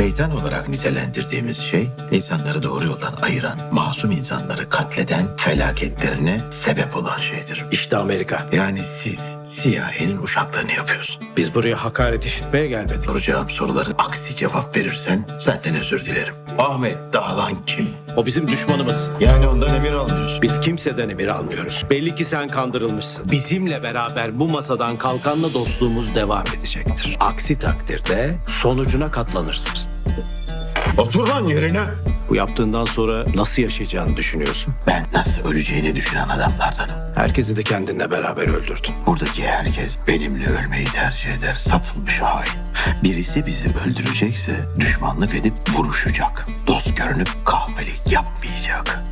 Şeytan olarak nitelendirdiğimiz şey, insanları doğru yoldan ayıran, masum insanları katleden, felaketlerine sebep olan şeydir. İşte Amerika. Yani siz CIA'nin uşaklığını yapıyorsun. Biz buraya hakaret işitmeye gelmedik. Soracağım soruların aksi cevap verirsen senden özür dilerim. Ahmet Dağlan kim? O bizim düşmanımız. Yani ondan emir almıyorsun. Biz kimseden emir almıyoruz. Belli ki sen kandırılmışsın. Bizimle beraber bu masadan kalkanla dostluğumuz devam edecektir. Aksi takdirde sonucuna katlanırsınız. Otur lan yerine. Bu yaptığından sonra nasıl yaşayacağını düşünüyorsun? Ben nasıl öleceğini düşünen adamlardanım. Herkesi de kendinle beraber öldürdün. Buradaki herkes benimle ölmeyi tercih eder. Satılmış hain. Birisi bizi öldürecekse düşmanlık edip vuruşacak. Dost görünüp kahvelik yapmayacak.